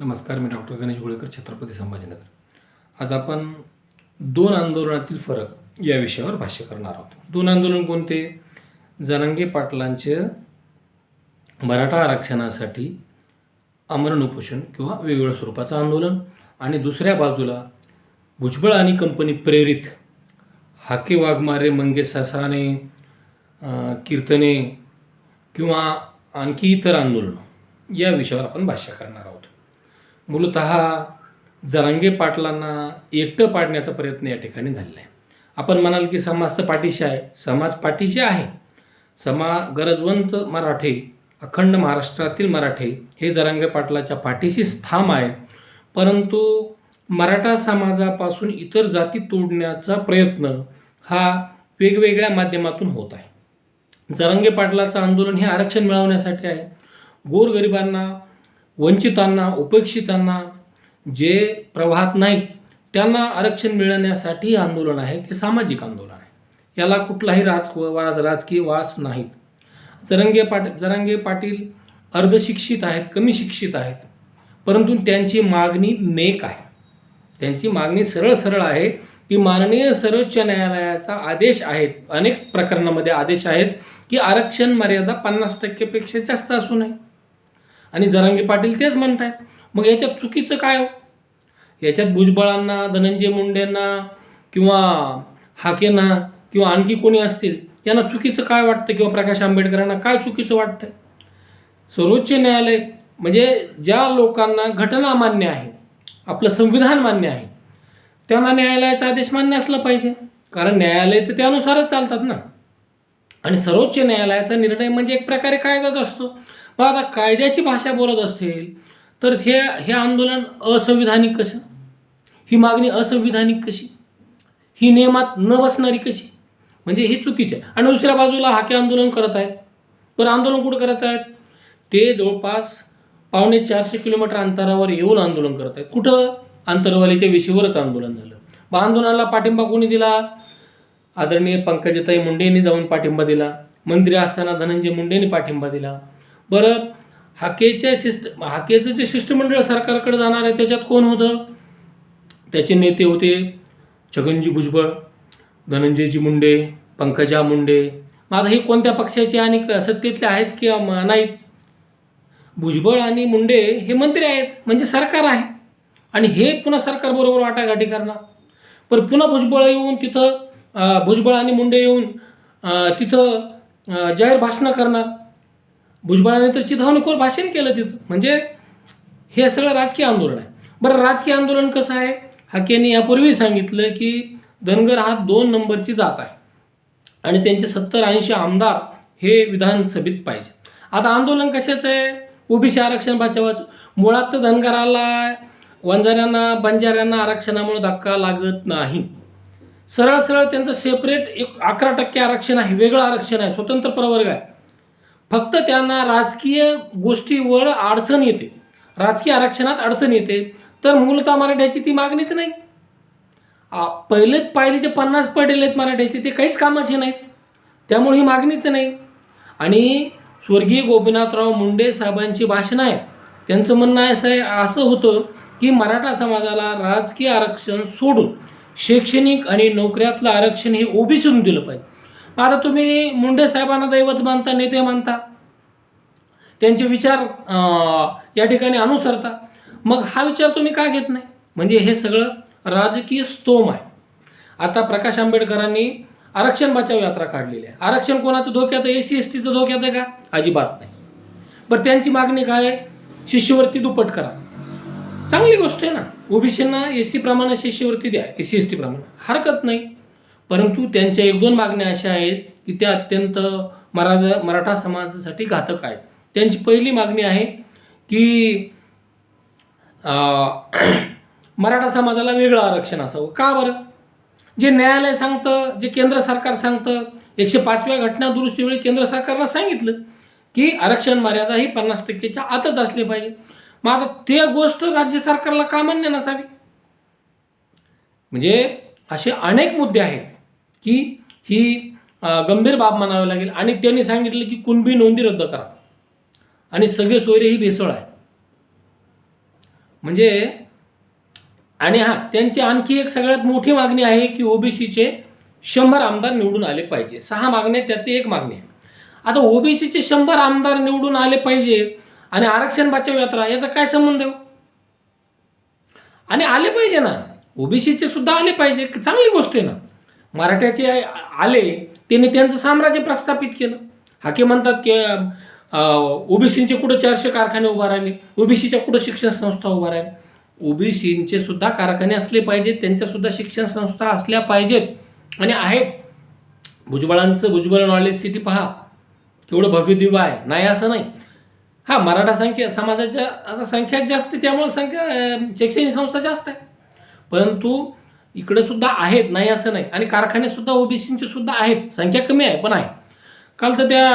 नमस्कार मी डॉक्टर गणेश गोळेकर छत्रपती संभाजीनगर. आज आपण दोन आंदोलनातील फरक या विषयावर भाष्य करणार आहोत. दोन आंदोलन कोणते? जरांगे पाटलांचे मराठा आरक्षणासाठी आमरण उपोषण किंवा वेगवेगळ्या स्वरूपाचं आंदोलन आणि दुसऱ्या बाजूला भुजबळ आणि कंपनी प्रेरित हाके वाघमारे मंगेश सासाने कीर्तने किंवा आणखी इतर आंदोलनं या विषयावर आपण भाष्य करणार आहोत. मूलत जरांगे पाटलांना एकटं पाडण्याचा प्रयत्न या ठिकाणी झालेला आहे. आपण म्हणाल की समाज तर पाठीशी आहे. समाज पाठीशी आहे. समा गरजवंत मराठे अखंड महाराष्ट्रातील मराठे हे जरांगे पाटलाच्या पाठीशी ठाम आहे परंतु मराठा समाजापासून इतर जाती तोडण्याचा प्रयत्न हा वेगवेगळ्या माध्यमातून होत आहे. जरांगे पाटलाचं आंदोलन हे आरक्षण मिळवण्यासाठी आहे. गोरगरिबांना वंचितांना उपेक्षितांना जे प्रवाहात नाहीत त्यांना आरक्षण मिळण्यासाठी आंदोलन आहे ते सामाजिक आंदोलन आहे. याला कुठलाही राज राजकीय वास नाहीत. जरंगे पाट जरांगे पाटील अर्धशिक्षित आहेत कमी शिक्षित आहेत परंतु त्यांची मागणी नेक आहे. त्यांची मागणी सरळ सरळ आहे की माननीय सर्वोच्च न्यायालयाचा आदेश आहेत अनेक प्रकरणामध्ये आदेश आहेत की आरक्षण मर्यादा पन्नास टक्केपेक्षा जास्त असू नये. आणि जरांगे पाटील तेच म्हणत आहेत मग याच्यात चुकीचं काय हो? याच्यात भुजबळांना धनंजय मुंडेंना किंवा हाकेंना किंवा आणखी कोणी असतील यांना चुकीचं काय वाटतं किंवा प्रकाश आंबेडकरांना काय चुकीचं वाटतं सर्वोच्च न्यायालय म्हणजे ज्या लोकांना घटना मान्य आहे आपलं संविधान मान्य आहे त्यांना न्यायालयाचा आदेश मान्य असला पाहिजे. कारण न्यायालय तर त्यानुसारच चालतात ना. आणि सर्वोच्च न्यायालयाचा निर्णय म्हणजे एक प्रकारे कायदाच असतो. मग आता कायद्याची भाषा बोलत असतील तर हे हे आंदोलन असंविधानिक कसं? ही मागणी असंविधानिक कशी? ही नियमात न बसणारी कशी? म्हणजे हे चुकीचं आहे. आणि दुसऱ्या बाजूला हाके आंदोलन करत आहेत. बरं आंदोलन कुठं करत आहेत? ते जवळपास पावणे चारशे किलोमीटर अंतरावर येऊन आंदोलन करत आहेत. कुठं? आंतरवालीच्या विषयावरच आंदोलन झालं. मग आंदोलनाला पाठिंबा कोणी दिला? आदरणीय पंकजताई मुंडेंनी जाऊन पाठिंबा दिला. मंत्री असताना धनंजय मुंडेंनी पाठिंबा दिला. बरं हाकेच्या शिष्ट हाकेचं जे शिष्टमंडळ सरकारकडे जाणार आहे त्याच्यात कोण होतं? त्याचे नेते होते छगनजी भुजबळ धनंजयजी मुंडे पंकजा मुंडे. मग आता हे कोणत्या पक्षाचे आणि क- सत्तेतले आहेत किंवा नाहीत? भुजबळ आणि मुंडे हे मंत्री आहेत म्हणजे सरकार आहे. आणि हे पुन्हा सरकारबरोबर वाटाघाटी करणार. पण पुन्हा भुजबळ येऊन तिथं भुजबळ आणि मुंडे येऊन तिथं जाहीर भाषणं करणार. भुजबळाने तर चिथावणीखोर भाषण केलं तिथं. म्हणजे हे सगळं राजकीय आंदोलन आहे. बरं राजकीय आंदोलन कसं आहे? हाकेने यापूर्वी सांगितलं की धनगर हा दोन नंबरची जात आहे. आणि त्यांचे सत्तर ऐंशी आमदार हे विधानसभेत पाहिजे. आता आंदोलन कशाचं आहे? ओबीसी आरक्षण बचावाचं. मुळात तर धनगराला वंजाऱ्यांना बंजाऱ्यांना आरक्षणामुळे धक्का लागत नाही. सरळ सरळ त्यांचं सेपरेट एक अकरा टक्के आरक्षण आहे. वेगळं आरक्षण आहे. स्वतंत्र प्रवर्ग आहे. फक्त त्यांना राजकीय गोष्टीवर अडचण येते. राजकीय आरक्षणात अडचण येते. तर मूलतः मराठ्याची ती मागणीच नाही. आ, पहिलेच पायरीचे पन्नास पडलेले आहेत मराठ्याचे ते काहीच कामाचे नाहीत. त्यामुळे ही मागणीच नाही. आणि स्वर्गीय गोपीनाथराव मुंडे साहेबांची भाषणं आहे त्यांचं म्हणणं असं आहे असं होतं की मराठा समाजाला राजकीय आरक्षण सोडून शैक्षणिक आणि नोकऱ्यातलं आरक्षण हे ओबीसीतून दिलं पाहिजे. आता तुम्ही मुंडे साहेबांना दैवत मानता नेते मानता. त्यांचे विचार या ठिकाणी अनुसरता. मग हा विचार तुम्ही का घेत नाही? म्हणजे हे सगळं राजकीय स्तोम आहे. आता प्रकाश आंबेडकरांनी आरक्षण बचाव यात्रा काढलेली आहे. आरक्षण कोणाचं धोक्यात आहे? ए सी एस टीचं धोक्यात आहे का? अजिबात नाही. बरं त्यांची मागणी काय आहे? शिष्यवृत्ती दुप्पट करा. चांगली गोष्ट आहे ना. ओबीसींना एस सी प्रमाणे शिष्यवृत्ती द्या. एस सी एस टी प्रमाणे. हरकत नाही. परंतु त्यांच्या एक दोन मागण्या अशा आहेत की त्या अत्यंत मराठा मराठा समाजासाठी घातक आहेत. त्यांची पहिली मागणी आहे की मराठा समाजाला वेगळं आरक्षण असावं. का बरं? जे न्यायालय सांगतं जे केंद्र सरकार सांगतं एकशे पाचव्या घटना दुरुस्तीवेळी केंद्र सरकारनं सांगितलं की आरक्षण मर्यादा ही पन्नास टक्केच्या आतच असली पाहिजे. मग आता ते गोष्ट राज्य सरकारला का मान्य नसावी? म्हणजे असे अनेक मुद्दे आहेत. की ही गंभीर बाब म्हणावी लागेल. आणि त्यांनी सांगितलं की कुणबी नोंदी रद्द करा. आणि सगळे सोयरे ही भेसळ आहे. म्हणजे आणि हा त्यांची आणखी एक सगळ्यात मोठी मागणी आहे की ओबीसीचे शंभर आमदार निवडून आले पाहिजे. सहा मागण्या त्यातली एक मागणी आहे. आता ओबीसीचे शंभर आमदार निवडून आले पाहिजे आणि आरक्षण बचाव यात्रा याचा काय संबंध आहे हो? आणि आले पाहिजे ना. ओबीसीचे सुद्धा आले पाहिजे. चांगली गोष्ट आहे ना. मराठ्याचे आले त्यांनी त्यांचं साम्राज्य प्रस्थापित केलं. हाके म्हणतात की ओबीसींचे कुठं चारशे कारखाने उभा राहिले? ओबीसीच्या कुठं शिक्षण संस्था उभा राहिले? ओबीसींचे सुद्धा कारखाने असले पाहिजेत त्यांच्यासुद्धा शिक्षण संस्था असल्या पाहिजेत आणि आहेत. भुजबळांचं भुजबळ नॉलेज सिटी पहा. केवढं भव्य दिव्य आहे. नाही असं नाही. हा मराठा संख्या समाजाच्या आता संख्या जास्त आहे, त्यामुळे संख्या शैक्षणिक संस्था जास्त आहे. परंतु इकडे सुद्धा आहेत नाही असं नाही. आणि कारखाने सुद्धा ओबीसींचे सुद्धा आहेत. संख्या कमी आहे पण आहे. काल तर त्या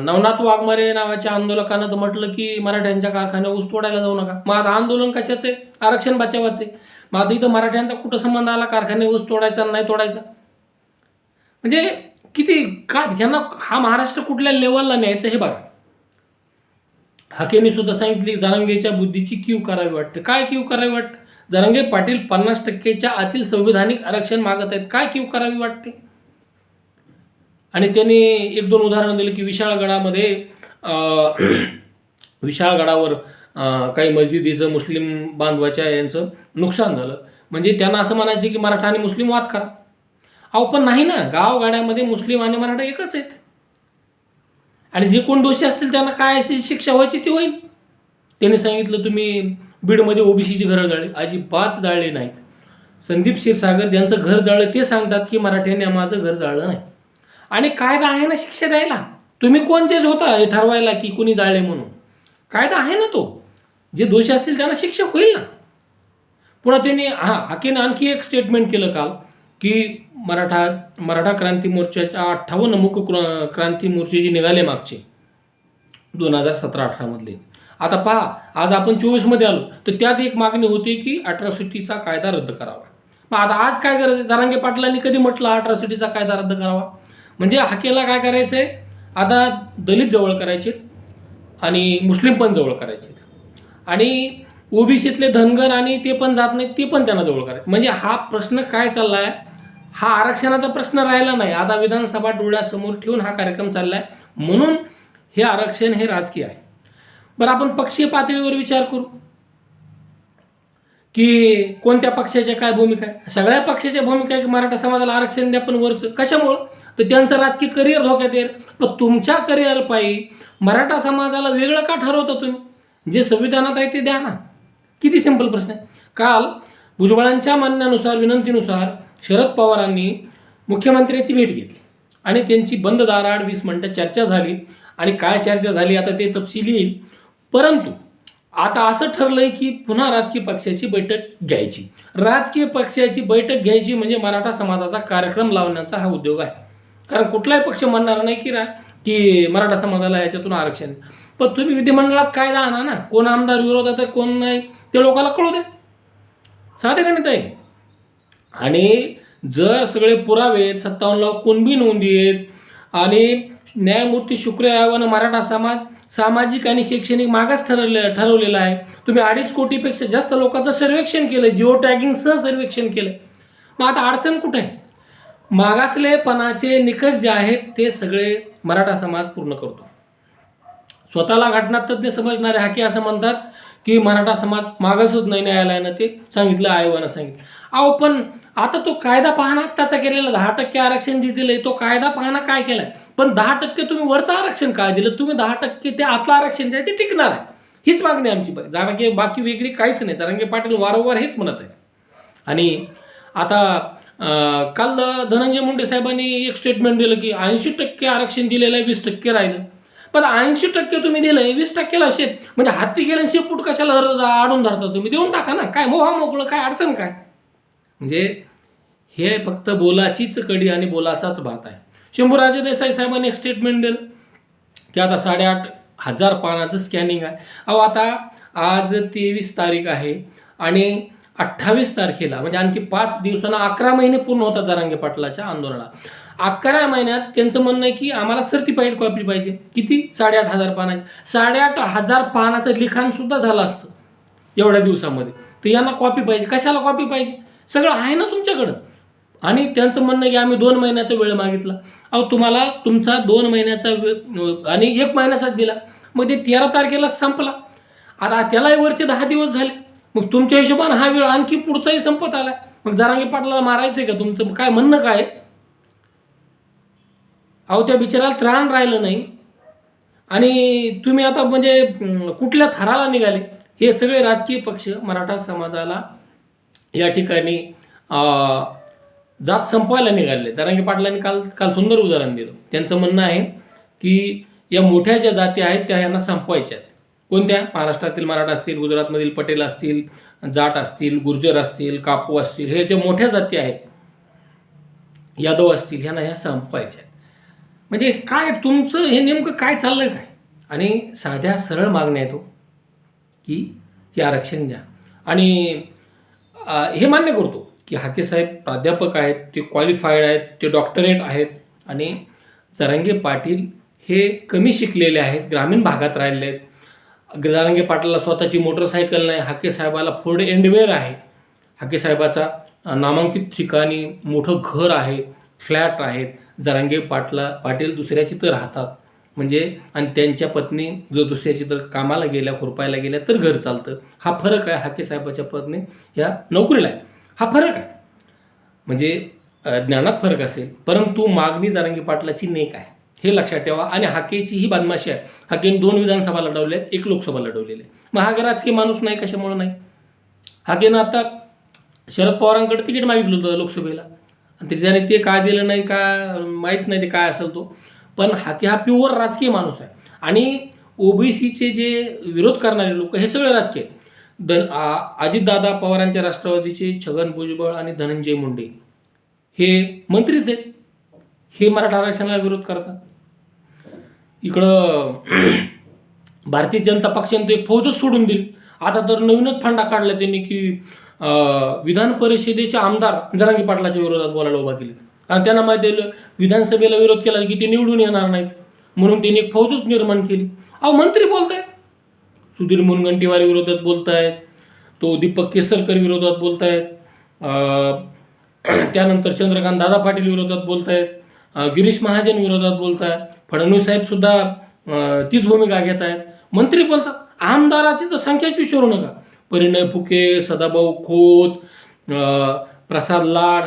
नवनाथ वाघमारे नावाच्या आंदोलकानं तर म्हटलं की मराठ्यांच्या कारखान्या ऊस तोडायला जाऊ नका. मग आता आंदोलन कशाचं आहे? आरक्षण बचावाचे मग आता इथं मराठ्यांचा कुठं संबंध आला? कारखाने ऊस तोडायचा नाही तोडायचा? म्हणजे किती का ह्यांना हा महाराष्ट्र कुठल्या लेवलला न्यायचं हे बघा. हाकेने सुद्धा सांगितली जरांगेच्या बुद्धीची क्यू करावी वाटते. काय क्यू करावी वाटते? जरांगे पाटील पन्नास टक्केच्या आतील संविधानिक आरक्षण मागत आहेत. काय क्यू करावी वाटते? आणि त्यांनी एक दोन उदाहरणं दिली की विशाळगडामध्ये विशाळगडावर काही मस्जिदीचं मुस्लिम बांधवाच्या यांचं नुकसान झालं. म्हणजे त्यांना असं म्हणायचं की मराठा आणि मुस्लिम वाद करा. अहो पण नाही ना. गावगाड्यामध्ये मुस्लिम आणि मराठा एकच आहेत. आणि जे कोण दोषी असतील त्यांना काय अशी शिक्षा व्हायची ती होईल? त्यांनी सांगितलं तुम्ही बीडमध्ये ओबीसीची घरं जाळली. अजिबात जाळली नाहीत. संदीप क्षीरसागर ज्यांचं घर जाळलं ते सांगतात की मराठ्यांनी माझं घर जाळलं नाही. आणि कायदा आहे ना शिक्षा द्यायला? तुम्ही कोणचेच होता हे ठरवायला की कुणी जाळले म्हणून? कायदा आहे ना तो. जे दोषी असतील त्यांना शिक्षा होईल ना. पुन्हा त्यांनी हां हाकेने आणखी एक स्टेटमेंट केलं काल की मराठा मराठा क्रांती मोर्चाच्या अठ्ठावन्न मुख क्र- क्रांती मोर्चे जे निघाले मागचे दोन हजार सतरा अठरामधले आता पहा आज आपण चोवीसमध्ये आलो तर त्यात एक मागणी होती की अट्रॉसिटीचा कायदा रद्द करावा. मग आता आज काय करायचं जरांगे पाटलांनी कधी म्हटलं अट्रॉसिटीचा कायदा रद्द करावा? म्हणजे हाकेला काय करायचं आहे आता दलित जवळ करायचे आणि मुस्लिम पण जवळ करायचे आणि ओबीसीतले धनगर आणि ते पण जात नाहीत ते पण त्यांना जवळ करायचे म्हणजे हा प्रश्न काय चालला आहे हा आरक्षणाचा प्रश्न राहिला नाही. आता विधानसभा डोळ्यासमोर ठेवून हा कार्यक्रम चालला आहे म्हणून हे आरक्षण हे राजकीय आहे. बरं आपण पक्षीय पातळीवर विचार करू. की कोणत्या पक्षाच्या काय भूमिका आहे? सगळ्या पक्षाच्या भूमिका आहे की मराठा समाजाला आरक्षण द्या पण वरचं कशामुळं? तर त्यांचं राजकीय करिअर धोक्यात येईल. पण तुमच्या करिअर पायी मराठा समाजाला वेगळं का ठरवता तुम्ही? जे संविधानात आहे ते द्या ना. किती सिंपल प्रश्न आहे. काल भुजबळांच्या मानण्यानुसार विनंतीनुसार शरद पवारांनी मुख्यमंत्र्यांची भेट घेतली. आणि त्यांची बंद दाराआड वीस मिनटं चर्चा झाली. आणि काय चर्चा झाली आता ते तपशील येईल. परंतु आता असं ठरलंय की पुन्हा राजकीय पक्षाची बैठक घ्यायची. राजकीय पक्षाची बैठक घ्यायची म्हणजे मराठा समाजाचा कार्यक्रम लावण्याचा हा उद्योग आहे. कारण कुठलाही पक्ष म्हणणार नाही की रा की मराठा समाजाला याच्यातून आरक्षण पण तुम्ही विधिमंडळात कायदा आणा ना. कोण आमदार विरोधात आहे कोण नाही ते लोकांना कळू दे साधे गणित आहे. आणि जर सगळे पुरावे सत्तावन्न कुणबी नोंदी आहेत आणि न्यायमूर्ती शुक्र आयोगानं मराठा समाज सामाजिक आणि शैक्षणिक मागास ठरवले ठरवलेला आहे. तुम्ही अडीच कोटीपेक्षा जास्त लोकांचं सर्वेक्षण केलं जिओ टॅगिंगसह सर्वेक्षण केलं. मग आता अडचण कुठे आहे? मागासलेपणाचे निकष जे आहेत ते सगळे मराठा समाज पूर्ण करतो. स्वतःला घटनातज्ञ समजणारे हाके असं म्हणतात की मराठा समाज मागासच नाही न्यायालयानं ते सांगितलं आयोगानं सांगितलं. अहो पण आता तो कायदा पाहणा आत्ताचा केलेला दहा टक्के आरक्षण जे दिलंय तो कायदा पाहणा काय केलाय? पण दहा टक्के तुम्ही वरचं आरक्षण काय दिलं? तुम्ही दहा टक्के ते आतलं आरक्षण द्या ते टिकणार आहे. हीच मागणी आहे आमची बाकी. बाकी वेगळी काहीच नाही. तरंगे पाटील वारंवार हेच म्हणत आहे आणि आता काल धनंजय मुंडे साहेबांनी एक स्टेटमेंट दिलं की ऐंशी टक्के आरक्षण दिलेलं आहे वीस टक्के राहिलं. पण ऐंशी टक्के तुम्ही दिलंय वीस टक्केला शेत म्हणजे हाती गेलं शेपूट कशाला धर- आडून धरता? तुम्ही देऊन टाका ना. काय मोहा मोकळं काय अडचण काय? म्हणजे हे फक्त बोलाचीच कडी आणि बोलाचाच भात आहे. शंभूराजे देसाई साहेबांनी एक स्टेटमेंट दिलं की आता साडेआठ हजार पानाचं स्कॅनिंग आहे. अहो आता आज तेवीस तारीख आहे आणि अठ्ठावीस तारखेला म्हणजे आणखी पाच दिवसांना अकरा महिने पूर्ण होतात जरांगे पाटलाच्या आंदोलनाला. अकरा महिन्यात त्यांचं म्हणणं आहे की आम्हाला सर्टिफाईड कॉपी पाहिजे. किती? साडेआठ हजार पानाची. साडेआठ हजार पानाचं लिखाणसुद्धा झालं असतं एवढ्या दिवसामध्ये. तर यांना कॉपी पाहिजे. कशाला कॉपी पाहिजे? सगळं आहे ना तुमच्याकडं. आणि त्यांचं म्हणणं की आम्ही दोन महिन्याचा वेळ मागितला. अहो तुम्हाला तुमचा दोन महिन्याचा वेळ आणि एक महिन्याचाच दिला. मग ते तेरा तारखेला संपला. आता त्यालाही वरचे दहा दिवस झाले. मग तुमच्या हिशोबानं हा वेळ आणखी पुढचाही संपत आलाय. मग जरांगी पाटलाला मारायचं आहे का तुमचं? काय म्हणणं काय? अहो त्या बिचाराला त्राण राहिलं नाही. आणि तुम्ही आता म्हणजे कुठल्या थराला निघाले? हे सगळे राजकीय पक्ष मराठा समाजाला या ठिकाणी जात संपवायला निघाले. दरांगे पाटलांनी काल काल सुंदर उदाहरण दिलं. त्यांचं म्हणणं आहे की या मोठ्या ज्या जाती आहेत त्या यांना संपवायच्या आहेत. कोणत्या? महाराष्ट्रातील मराठा असतील गुजरातमधील पटेल असतील जाट असतील गुर्जर असतील कापू असतील हे जे मोठ्या जाती आहेत यादव असतील ह्यांना ह्या संपवायच्या आहेत. म्हणजे काय तुमचं हे नेमकं काय चाललं काय? आणि साध्या सरळ मागण्या येतो हो, की हे आरक्षण द्या. आणि हे मान्य करतो की हाकेसाहेब प्राध्यापक आहेत ते क्वालिफाईड आहेत ते डॉक्टरेट आहेत आणि जरांगे पाटील हे कमी शिकलेले आहेत ग्रामीण भागात राहिलेले आहेत. जरांगे पाटलाला स्वतःची मोटरसायकल नाही हाके साहेबाला फोर्ड एंडवेअर आहे. हाके साहेबाचा नामांकित ठिकाणी मोठं घर आहे फ्लॅट आहेत. जरांगे पाटला पाटील दुसऱ्याची तर राहतात. म्हणजे आणि त्यांच्या पत्नी जर दुसऱ्याची तर कामाला गेल्या खुरपायला गेल्या तर घर चालतं. हा फरक आहे हाके साहेबाच्या पत्नी ह्या नोकरीला आहे. हा फरक आहे. म्हणजे ज्ञानात फरक असेल. परंतु मागणी जारांगी पाटलाची नेक आहे. हे लक्षात ठेवा. आणि हाकेची ही बदमाशी आहे. हाकेने दोन विधानसभा लढवल्या आहेत एक लोकसभा लढवलेली आहे. मग हा राजकीय माणूस नाही कशामुळे नाही? हाकेनं आता शरद पवारांकडे तिकीट मागितलं होतं लोकसभेला. आणि ते त्याने ते काय दिलं नाही का माहीत नाही ते काय असेल तो. पण हाके हा प्युअर राजकीय माणूस आहे. आणि ओबीसीचे जे विरोध करणारे लोक हे सगळे राजकीय धन आ- अजितदादा पवारांच्या राष्ट्रवादीचे छगन भुजबळ आणि धनंजय मुंडे हे मंत्रीच आहेत. हे मराठा आरक्षणाला विरोध करतात. इकडं भारतीय जनता पक्षाने तर एक फौजच सोडून दिली. आता तर नवीनच फंडा काढला त्यांनी की विधान परिषदेचे आमदार जरांगी पाटलाच्या विरोधात बोलायला उभा केले कारण त्यांना माहिती आहे विधानसभेला विरोध केला की ते निवडून येणार नाहीत. म्हणून त्यांनी एक फौजच निर्माण केली. अहो मंत्री बोलतायत. सुधीर मुनगंटीवार विरोधात बोलतायत. तो दीपक केसरकर विरोधात बोलतायत. आहेत त्यानंतर चंद्रकांत दादा पाटील विरोधात बोलतायत. आहेत गिरीश महाजन विरोधात बोलतायत फडणवीस साहेबसुद्धा तीच भूमिका घेत आहेत मंत्री बोलतात आमदाराची तर संख्याच विचारू नका. परिणय फुके सदाभाऊ खोत प्रसाद लाड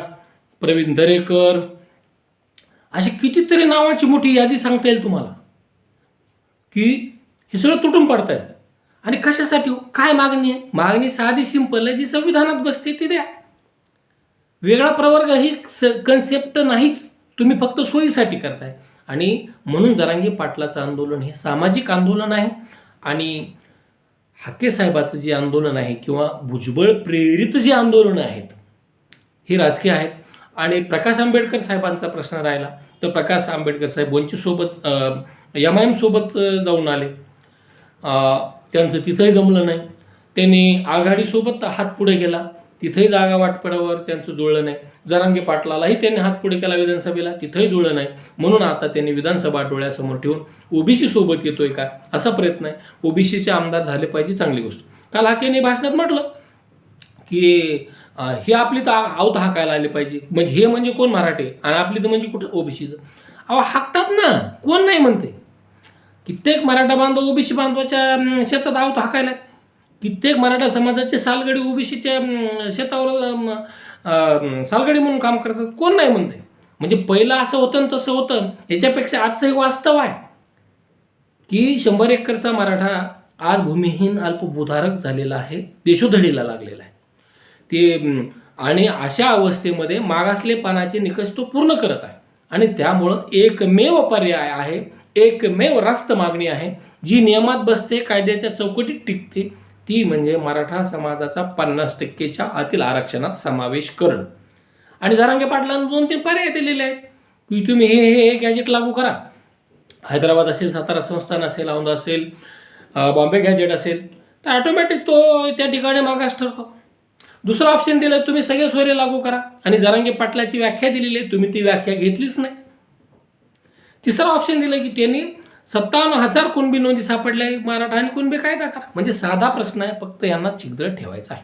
प्रवीण दरेकर अशी कितीतरी नावाची मोठी यादी सांगता येईल तुम्हाला. की हे सगळं तुटून पडत आहे आणि कशासाठी? काय मागणी आहे? मागणी साधी सिंपल आहे. जी संविधानात बसते ती द्या. वेगळा प्रवर्ग ही कन्सेप्ट नाहीच. तुम्ही फक्त सोयीसाठी करताय. आणि म्हणून जरांगी पाटलाचं आंदोलन हे सामाजिक आंदोलन आहे. आणि हाके साहेबाचं जे आंदोलन आहे किंवा भुजबळ प्रेरित जे आंदोलनं आहेत हे राजकीय आहेत. आणि प्रकाश आंबेडकर साहेबांचा प्रश्न राहिला तर प्रकाश आंबेडकर साहेब वंचितसोबत एम आय एमसोबत जाऊन आले. त्यांचं तिथंही जमलं नाही. त्यांनी आघाडीसोबत हात पुढे केला. तिथंही जागा वाटपडावर त्यांचं जुळलं नाही. जरांगे पाटलालाही त्यांनी हात पुढे केला विधानसभेला तिथंही जुळलं नाही. म्हणून आता त्यांनी विधानसभा डोळ्यासमोर ठेवून ओबीसी सोबत येतोय का? असा प्रयत्न आहे. ओबीसीचे आमदार झाले पाहिजे चांगली गोष्ट. काल हाकेने भाषणात म्हटलं की हे आपली तर आवत हाकायला आले पाहिजे. म्हणजे हे म्हणजे कोण मराठे? आणि आपली तर म्हणजे कुठं ओबीसीचं अहो हाकतात ना. कोण नाही म्हणते. कित्येक मराठा बांधव ओबीसी बांधवाच्या शेतात आवत हाकायला कित्येक मराठा समाजाचे सालगडी ओबीसीच्या शेतावर सालगडी म्हणून काम करतात. कोण नाही म्हणते म्हणजे पहिलं असं होतं आणि तसं होतं. याच्यापेक्षा आजचं एक वास्तव आहे की शंभर एकरचा मराठा आज भूमिहीन अल्पभूधारक झालेला आहे. देशोधडीला लागलेला आहे. ते आणि अशा अवस्थेमध्ये मागासलेपणाचे निकष तो पूर्ण करत आहे. आणि त्यामुळं एकमेव पर्याय आहे एकमेव रास्त मागणी आहे जी नियमात बसते कायद्याच्या चौकटीत टिकते ती म्हणजे मराठा समाजाचा पन्नास टक्केच्या आतील आरक्षणात समावेश करणं आणि जरांगे पाटलांना दोन तीन पर्याय दिलेले आहेत. की तुम्ही हे हे हे गॅजेट लागू करा. हैदराबाद असेल सातारा संस्थान असेल औंध असेल बॉम्बे गॅजेट असेल तर ऑटोमॅटिक तो त्या ठिकाणी मागास ठरतो. दुसरं ऑप्शन दिलं तुम्ही सगळे सोयरे लागू करा. आणि जरांगे पाटलाची व्याख्या दिलेली आहे तुम्ही ती व्याख्या घेतलीच नाही. तिसरं ऑप्शन दिलं की त्यांनी सत्तावन्न हजार कुणबी नोंदी सापडल्या मराठा आणि कुणबी कायदा करा म्हणजे साधा प्रश्न आहे फक्त यांना छिद्र ठेवायचा आहे.